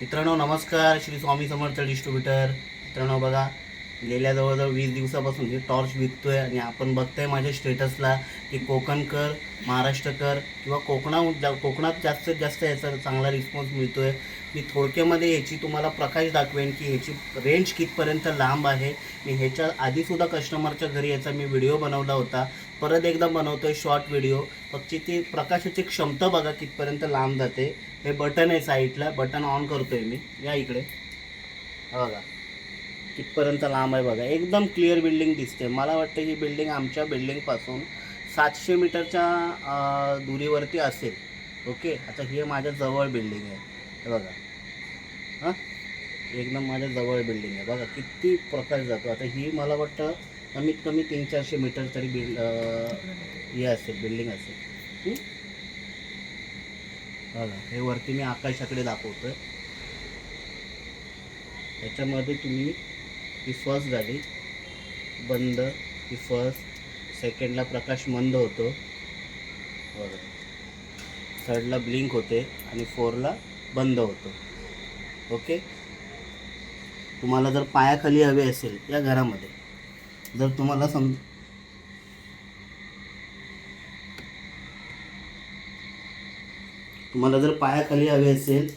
मित्रांनो नमस्कार. श्री स्वामी समर्थ डिस्ट्रीब्युटर. मित्रांनो बघा गेल्या जवळजवळ वीस दिवसापासून ही टॉर्च विकतोय आणि आपण बघताय माझ्या स्टेटसला की कोकणकर महाराष्ट्रकर किंवा कोकणात जा कोकणात जास्तीत जास्त याचा चांगला रिस्पॉन्स मिळतो आहे मी थोडक्यामध्ये ह्याची तुम्हाला प्रकाश दाखवेन की ह्याची रेंज कितपर्यंत लांब आहे. मी ह्याच्या आधीसुद्धा कस्टमरच्या घरी याचा मी व्हिडिओ बनवला होता. परत एकदा बनवतोय शॉर्ट व्हिडिओ फक्त ती प्रकाशाची क्षमता बघा कितपर्यंत लांब जाते. हे बटन आहे साईडला बटन ऑन करतोय मी. या इकडे. बघा. कितपर्यंत लांब आहे बघा. एकदम क्लिअर बिल्डिंग दिसते मला वाटतं ही बिल्डिंग आमच्या बिल्डिंगपासून सातशे मीटरच्या दुरीवरती असेल. ओके आता ही माझ्या जवळ बिल्डिंग आहे. हे बघा. हां? एकदम माझ्या जवळ बिल्डिंग आहे. बघा किती प्रकाश जातो. आता ही मला वाटतं कमीत कमी तीन चारशे मीटर तरी बिल हे असेल बिल्डिंग असेल. बघा. हे वरती मी आकाशाकडे दाखवतो आहे त्याच्यामध्ये तुम्ही ही फर्स्ट झाली. बंद. ही फर्स्ट सेकंडला प्रकाश मंद होतो. बघा थर्डला ब्लिंक होते आणि फोरला बंद होतो. ओके तुम्हाला जर पायाखाली हवे असेल या घरामध्ये जर तुम्हाला सम तुम्हाला जर पायाखाली हवे असेल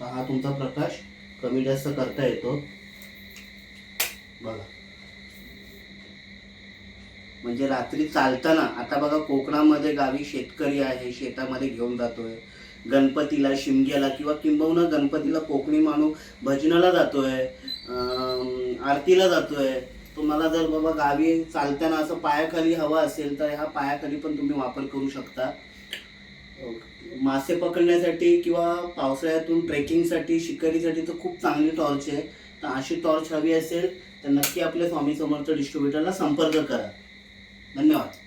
तर हा तुमचा प्रकाश कमी जास्त करता येतो. बघा. म्हणजे रात्री चालताना आता बघा कोकणामध्ये गावी शेतकरी आहे शेतामध्ये घेऊन जातोय. गणपतीला शिमग्याला किंवा किंबहुना गणपतीला कोकणी माणूस भजनाला जातोय आरतीला जातोय. तुम्हाला जर बाबा गावी चालताना असं पायाखाली हवा असेल तर ह्या पायाखाली पण तुम्ही वापर करू शकता. मासे पकडण्यासाठी किंवा पावसाळ्यातून ट्रेकिंगसाठी शिकारीसाठी तर खूप चांगली टॉर्च आहे. तर अशी टॉर्च हवी असेल तर नक्की आपल्या स्वामी समर्थ डिस्ट्रीब्युटरला संपर्क करा. धन्यवाद.